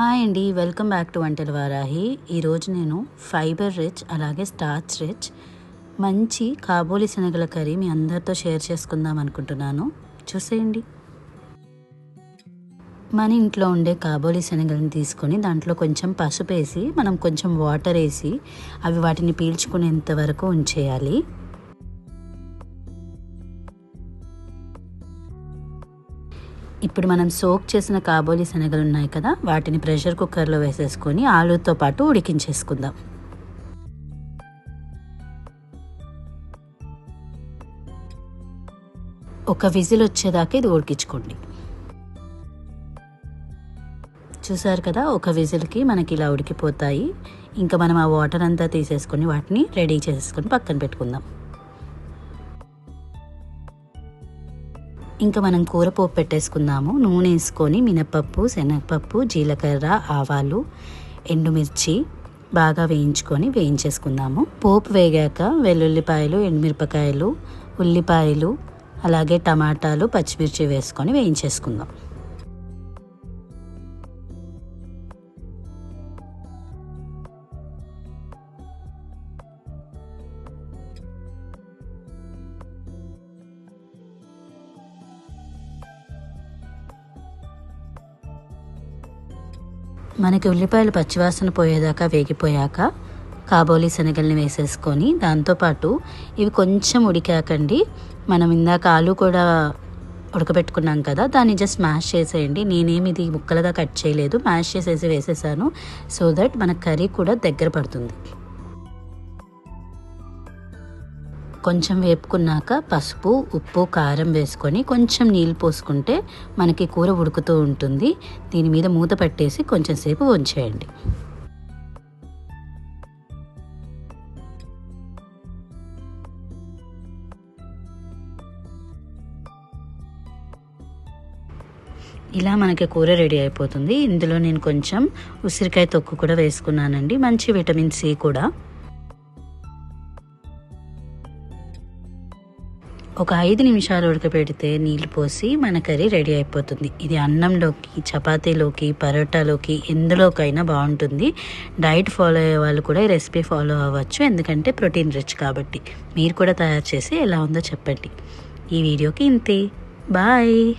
Hi అండి welcome back to వంటల వారాహి. ఈరోజు నేను ఫైబర్ రిచ్ అలాగే స్టార్చ్ రిచ్ మంచి కాబోలి శనగల కర్రీ మీ అందరితో షేర్ చేసుకుందాం అనుకుంటున్నాను. చూసేయండి. మన ఇంట్లో ఉండే కాబోలి శనగలను తీసుకొని దాంట్లో కొంచెం పసుపు వేసి మనం కొంచెం వాటర్ వేసి అవి వాటిని పీల్చుకునేంత వరకు ఉంచేయాలి. ఇప్పుడు మనం సోక్ చేసిన కాబోలి శనగలు ఉన్నాయి కదా వాటిని ప్రెషర్ కుక్కర్లో వేసేసుకొని ఆలుతో పాటు ఉడికించేసుకుందాం. ఒక విజిల్ వచ్చేదాకా ఇది ఉడికించుకోండి. చూసారు కదా ఒక విజిల్కి మనకి ఇలా ఉడికిపోతాయి. ఇంకా మనం ఆ వాటర్ అంతా తీసేసుకొని వాటిని రెడీ చేసేసుకొని పక్కన పెట్టుకుందాం. ఇంకా మనం కూర పోపు పెట్టేసుకుందాము. నూనె వేసుకొని మినపప్పు శనగపప్పు జీలకర్ర ఆవాలు ఎండుమిర్చి బాగా వేయించుకొని వేయించేసుకుందాము. పోపు వేగాక వెల్లుల్లిపాయలు ఎండుమిరపకాయలు ఉల్లిపాయలు అలాగే టమాటాలు పచ్చిమిర్చి వేసుకొని వేయించేసుకుందాం. మనకి ఉల్లిపాయలు పచ్చివాసన పోయేదాకా వేగిపోయాక కాబోలి శనగల్ని వేసేసుకొని దాంతోపాటు ఇవి కొంచెం ఉడికాకండి. మనం ఇందాక ఆలు కూడా ఉడకబెట్టుకున్నాం కదా దాన్ని జస్ట్ మ్యాష్ చేసేయండి. నేనేమి ఇది ముక్కలుగా కట్ చేయలేదు మ్యాష్ చేసేసి వేసేసాను. సో దట్ మన కర్రీ కూడా దగ్గర పడుతుంది. కొంచెం వేపుకున్నాక పసుపు ఉప్పు కారం వేసుకొని కొంచెం నీళ్ళు పోసుకుంటే మనకి కూర ఉడుకుతూ ఉంటుంది. దీని మీద మూత పెట్టేసి కొంచెం సేపు ఉంచేయండి. ఇలా మనకి కూర రెడీ అయిపోతుంది. ఇందులో నేను కొంచెం ఉసిరికాయ తొక్కు కూడా వేసుకున్నానండి. మంచి విటమిన్ సి కూడా. ఒక ఐదు నిమిషాలు ఉడకబెడితే నీళ్ళు పోసి మన కర్రీ రెడీ అయిపోతుంది. ఇది అన్నంలోకి చపాతీలోకి పరోటాలోకి ఎందులోకైనా బాగుంటుంది. డైట్ ఫాలో అయ్యే వాళ్ళు కూడా ఈ రెసిపీ ఫాలో అవ్వచ్చు. ఎందుకంటే ప్రోటీన్ రిచ్ కాబట్టి. మీరు కూడా తయారు చేసి ఎలా ఉందో చెప్పండి. ఈ వీడియోకి ఇంతే. బాయ్.